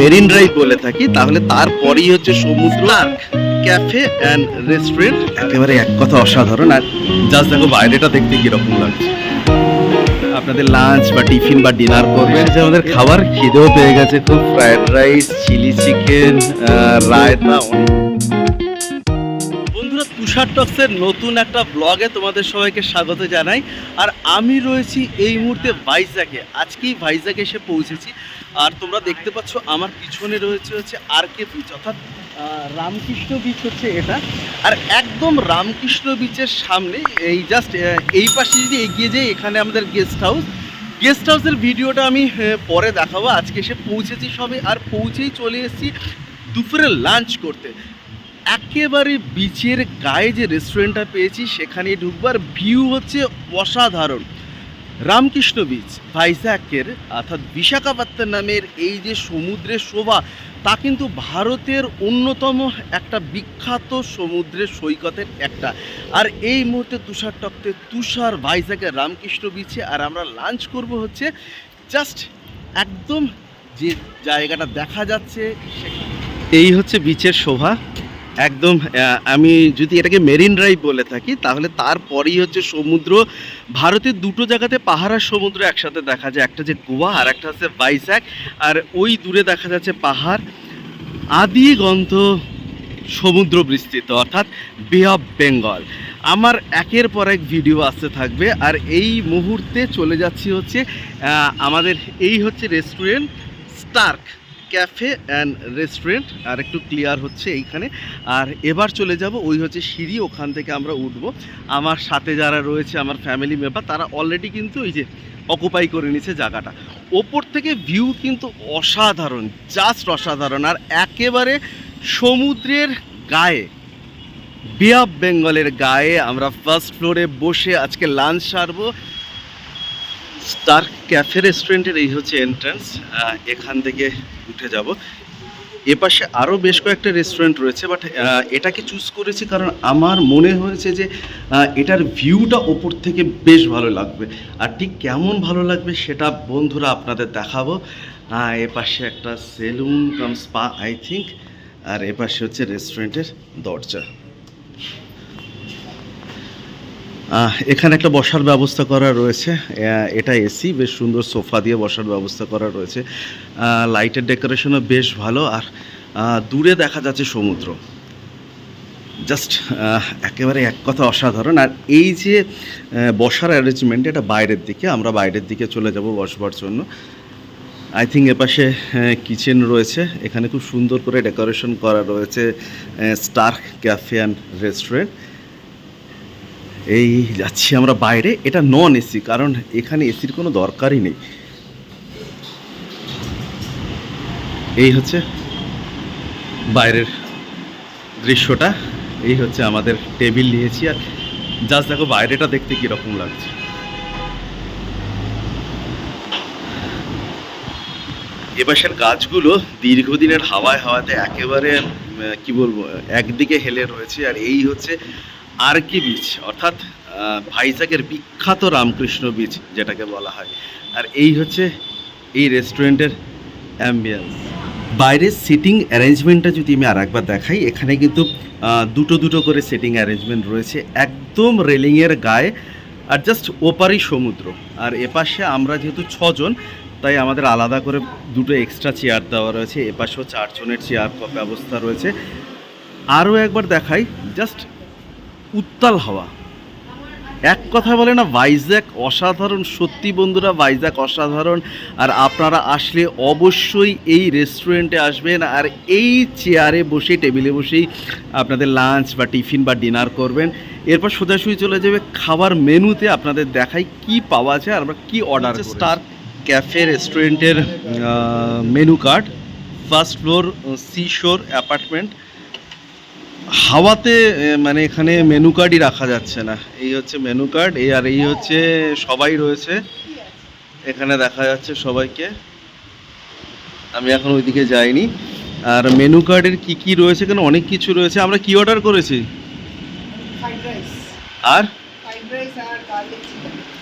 Marine drive বলে থাকি, তাহলে তারপরেই হচ্ছে সমুদ্র ক্যাফে অ্যান্ড রেস্টুরেন্ট একেবারে এক কথা অসাধারণ। আর জাস্ট দেখো বাইরেটা দেখতে কীরকম লাগছে। আপনাদের লাঞ্চ বা টিফিন বা ডিনার করবেন যে আমাদের খাবার, খিদেও পেয়ে গেছে। খুব fried rice chilli chicken raita, অনেক। তুষার টক্সের নতুন একটা ব্লগে তোমাদের সবাইকে স্বাগত জানাই। আর আমি রয়েছি এই মুহূর্তে ভাইজাকে। আজকেই ভাইজাকে এসে পৌঁছেছি। আর তোমরা দেখতে পাচ্ছ, আমার পিছনে রয়েছে হচ্ছে আর কে বিচ অর্থাৎ রামকৃষ্ণ বিচ হচ্ছে এটা। আর একদম রামকৃষ্ণ বিচের সামনে, এই জাস্ট এই পাশে যদি এগিয়ে যাই, এখানে আমাদের গেস্ট হাউস গেস্ট হাউসের ভিডিওটা আমি পরে দেখাবো। আজকে এসে পৌঁছেছি সবে। আর পৌঁছেই চলে এসেছি দুপুরে লাঞ্চ করতে। একেবারে বিচের গায়ে যে রেস্টুরেন্টটা পেয়েছি সেখানে ঢুকবার ভিউ হচ্ছে অসাধারণ। রামকৃষ্ণ বিচ ভাইজ্যাকের অর্থাৎ বিশাখাপত্তন নামের এই যে সমুদ্রের শোভা, তা কিন্তু ভারতের অন্যতম একটা বিখ্যাত সমুদ্রের সৈকতের একটা। আর এই মুহূর্তে তুষার টক্তে তুষার ভাইজ্যাকের রামকৃষ্ণ বিচে আর আমরা লাঞ্চ করব হচ্ছে জাস্ট একদম যে জায়গাটা দেখা যাচ্ছে এই হচ্ছে বিচের শোভা। একদম আমি যদি এটাকে মেরিন ড্রাইভ বলে থাকি, তাহলে তারপরেই হচ্ছে সমুদ্র। ভারতের দুটো জায়গাতে পাহাড় আর সমুদ্র একসাথে দেখা যায়। একটা যে গোয়া, আর একটা হচ্ছে বাইস্যাক আর ওই দূরে দেখা যাচ্ছে পাহাড়। আদি গন্ধ সমুদ্র বিস্তৃত, অর্থাৎ বে অফ বেঙ্গল আমার একের পর এক ভিডিও আসতে থাকবে। আর এই মুহূর্তে চলে যাচ্ছি হচ্ছে আমাদের এই হচ্ছে restaurant Stark Cafe and restaurant, আর একটু ক্লিয়ার হচ্ছে এইখানে। আর এবার চলে যাব, ওই হচ্ছে সিঁড়ি, ওখান থেকে আমরা উঠবো। আমার সাথে যারা রয়েছে, আমার ফ্যামিলি মেম্বার তারা অলরেডি কিন্তু ওই যে অকুপাই করে নিছে জায়গাটা। ওপর থেকে ভিউ কিন্তু অসাধারণ জাস্ট অসাধারণ, আর একেবারে সমুদ্রের গায়ে বে বেঙ্গলের গায়ে আমরা ফার্স্ট ফ্লোরে বসে আজকে লাঞ্চ সারবো। স্টার ক্যাফে রেস্টুরেন্টের এই হচ্ছে এন্ট্রান্স এখান থেকে উঠে যাব। এপাশে আরও বেশ কয়েকটা রেস্টুরেন্ট রয়েছে বাট এটাকে চুজ করেছি কারণ আমার মনে হয়েছে যে এটার ভিউটা ওপর থেকে বেশ ভালো লাগবে। আর ঠিক কেমন ভালো লাগবে সেটা বন্ধুরা আপনাদের দেখাবো। এপাশে একটা salon cum spa I think আর এপাশে হচ্ছে রেস্টুরেন্টের দরজা। এখানে একটা বসার ব্যবস্থা করা রয়েছে। এটা এসি বেশ সুন্দর সোফা দিয়ে বসার ব্যবস্থা করা রয়েছে। লাইটের ডেকোরেশনও বেশ ভালো। আর দূরে দেখা যাচ্ছে সমুদ্র। জাস্ট একেবারে এক কথা অসাধারণ। আর এই যে বসার অ্যারেঞ্জমেন্ট এটা বাইরের দিকে। আমরা বাইরের দিকে চলে যাব বসবার জন্য। আই থিঙ্ক এপাশে কিচেন রয়েছে। এখানে খুব সুন্দর করে ডেকোরেশন করা রয়েছে স্টার ক্যাফে অ্যান্ড রেস্টুরেন্ট এই যাচ্ছি আমরা বাইরে, এটা নন এসি কারণ এখানে এসির কোনো দরকারই নেই। এই হচ্ছে বাইরের দৃশ্যটা, এই হচ্ছে আমাদের টেবিল নিয়েছি, আর জাস্ট দেখো বাইরেটা দেখতে কীরকম লাগছে। এপাশের গাছগুলো দীর্ঘদিনের হাওয়ায় হাওয়াতে একেবারে কি বলব, একদিকে হেলে রয়েছে, আর এই হচ্ছে আরকি বিচ অর্থাৎ ভাইজাকের বিখ্যাত রামকৃষ্ণ বিচ যেটাকে বলা হয়। আর এই হচ্ছে এই রেস্টুরেন্টের অ্যাম্বিয়েন্স বাইরের সিটিং অ্যারেঞ্জমেন্টটা যদি আমি আর একবার দেখাই, এখানে কিন্তু দুটো দুটো করে সিটিং অ্যারেঞ্জমেন্ট রয়েছে। একদম রেলিংয়ের গায়ে আর জাস্ট ওপারই সমুদ্র। আর এপাশে আমরা যেহেতু ছজন, তাই আমাদের আলাদা করে দুটো এক্সট্রা চেয়ার দেওয়া রয়েছে। এপাশেও চারজনের চেয়ার ব্যবস্থা রয়েছে। আরও একবার দেখাই জাস্ট উত্তাল হাওয়া। এক কথা বলে না ভাইজ্যাক অসাধারণ সত্যি বন্ধুরা ভাইজ্যাক অসাধারণ। আর আপনারা আসলে অবশ্যই এই রেস্টুরেন্টে আসবেন আর এই চেয়ারে বসে টেবিলে বসেই আপনাদের লাঞ্চ বা টিফিন বা ডিনার করবেন। এরপর সোজাসুজি চলে যাবে খাবার মেনুতে আপনাদের দেখাই কি পাওয়া যায় আর আমরা কী অর্ডার স্টার ক্যাফে রেস্টুরেন্টের menu card first floor sea shore apartment হাওয়াতে মানে এখানে মেনু কার্ডই রাখা যাচ্ছে না। এই হচ্ছে মেনু কার্ড এই আর এই হচ্ছে সবাই রয়েছে। এখানে দেখা যাচ্ছে সবাইকে। আমি এখন ওইদিকে যাইনি। আর মেনু কার্ডের কি কি রয়েছে এখানে অনেক কিছু রয়েছে। আমরা কি অর্ডার করেছি? আর?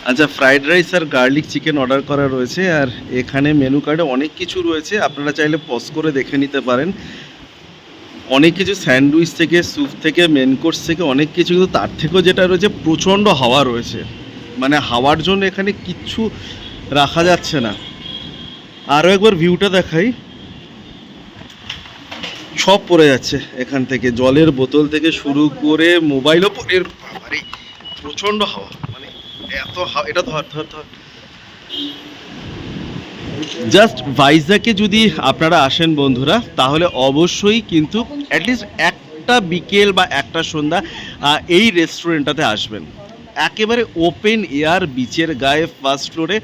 আচ্ছা ফ্রাইড রাইস আর গার্লিক চিকেন অর্ডার করা রয়েছে। আর এখানে মেনু কার্ডে অনেক কিছু রয়েছে। আপনারা চাইলে পজ করে দেখে নিতে পারেন। অনেক কিছু স্যান্ডউইচ থেকে, স্যুপ থেকে মেন কোর্স থেকে অনেক কিছু, কিন্তু তার থেকেও যেটা রয়েছে, প্রচণ্ড হাওয়া রয়েছে। মানে হাওয়ার জন্য এখানে কিচ্ছু রাখা যাচ্ছে না। আরও একবার ভিউটা দেখাই। সব পড়ে যাচ্ছে এখান থেকে, জলের বোতল থেকে শুরু করে মোবাইলও পড়ে প্রচণ্ড হাওয়া। মানে এত হাওয়া, এটা ধর ধর ধর। জাস্ট ভাইজাকে যদি আপনারা আসেন বন্ধুরা, তাহলে অবশ্যই কিন্তু অ্যাটলিস্ট একটা বিকেল বা একটা সন্ধ্যা এই রেস্টুরেন্টটাতে আসবেন। একেবারে ওপেন এয়ার বিচের গায়ে ফার্স্ট ফ্লোরে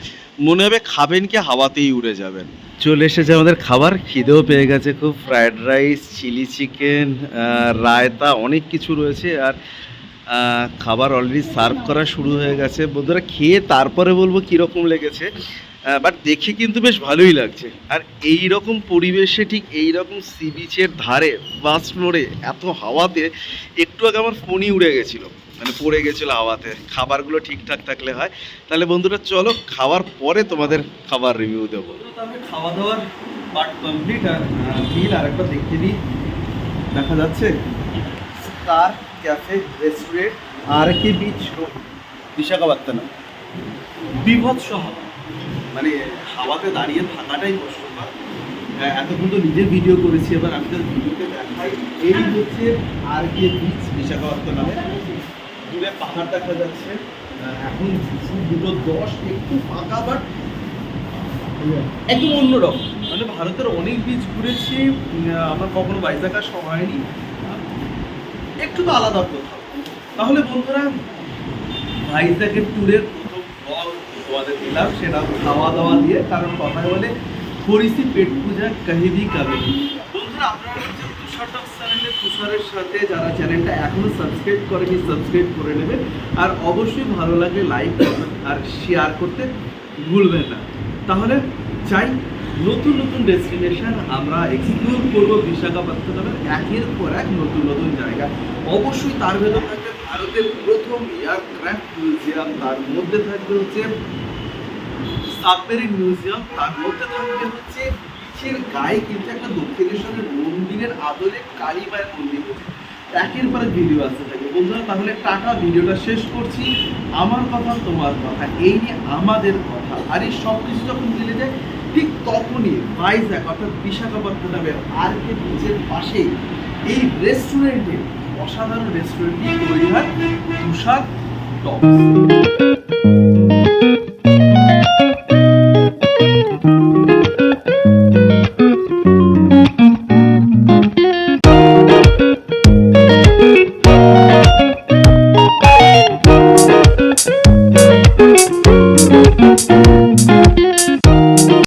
মনে হবে খাবেন কি, হাওয়াতেই উড়ে যাবেন। চলে এসেছে আমাদের খাবার, খিদেও পেয়ে গেছে খুব। Fried rice chilli chicken raita, অনেক কিছু রয়েছে। আর খাবার অলরেডি সার্ভ করা শুরু হয়ে গেছে। বন্ধুরা, খেয়ে তারপরে বলব কীরকম লেগেছে। বাট দেখে কিন্তু বেশ ভালোই লাগছে। আর এই রকম পরিবেশে ঠিক এই রকম সি বিচের ধারে ফার্স্ট ফ্লোরে এত হাওয়াতে একটু আগে আমার ফোনই উড়ে গেছিল। মানে পড়ে গেছিল হাওয়াতে। খাবারগুলো ঠিকঠাক থাকলে হয়। তাহলে বন্ধুরা চলো খাওয়ার পরে তোমাদের খাবার রিভিউ দেবো। তাহলে খাওয়া দাওয়ার পার্ট কমপ্লিট আর বিল আর একবার দেখতে দিই। দেখা যাচ্ছে। Star Cafe restaurant R K beach road Visakhapatnam. বিভৎস হাওয়া। মানে হাওয়াতে দাঁড়িয়ে থাকাটাই কষ্টকর হ্যাঁ, এতক্ষণ তো নিজের ভিডিও করেছি এবার আমি তো ভিডিওতে দেখাই। এই হচ্ছে আর কে বিচ বিশাখাপত্তনমে। দূরে পাহাড় দেখা যাচ্ছে। এখন দুটো দশ একটু ফাঁকা বাট একদম অন্যরকম মানে ভারতের অনেক বিচ ঘুরেছি আমার কখনো বাইজাক আর সময় হয়নি। একটু তো আলাদা কোথাও তাহলে বন্ধুরা ভাইজাকের ট্যুরের তোমাদের দিলাম, সেটা খাওয়া দাওয়া দিয়ে, কারণ কথায় বলে করিসি পেট পূজা কাহিদি কাবে বন্ধুরা তুষারের সাথে যারা চ্যানেলটা এখনও সাবস্ক্রাইব করেনি সাবস্ক্রাইব করে আর অবশ্যই ভালো লাগলে লাইক আর শেয়ার করতে ভুলবেন না। তাহলে চাই নতুন নতুন ডেস্টিনেশন আমরা এক্সপ্লোর করব বিশাখাপত্তনমের, একের পর এক নতুন নতুন জায়গা। অবশ্যই তার ভেতর থাকবে ভারতের প্রথম এয়ারক্রাফট মিউজিয়াম তার মধ্যে থাকবে হচ্ছে সাবমেরিন মিউজিয়াম তার মধ্যে থাকবে হচ্ছে বিচের গায়ে কিন্তু একটা দক্ষিণেশ্বরের মন্দিরের আদলে কালীমায়ের মন্দির রয়েছে একের পরে ভিডিও আসতে থাকে বন্ধুরা, তাহলে টাটা, ভিডিওটা শেষ করছি। আমার কথা, তোমার কথা, এই নিয়ে আমাদের কথা। আর এই সব কিছু যখন মিলে যায়, ঠিক তখনই ভাইজাক অর্থাৎ বিশাখাপত্তনমের আর কে বিচের পাশে এই রেস্টুরেন্টে অসাধারণ রেস্টুরেন্টটি তৈরি হয় তুষার টপস।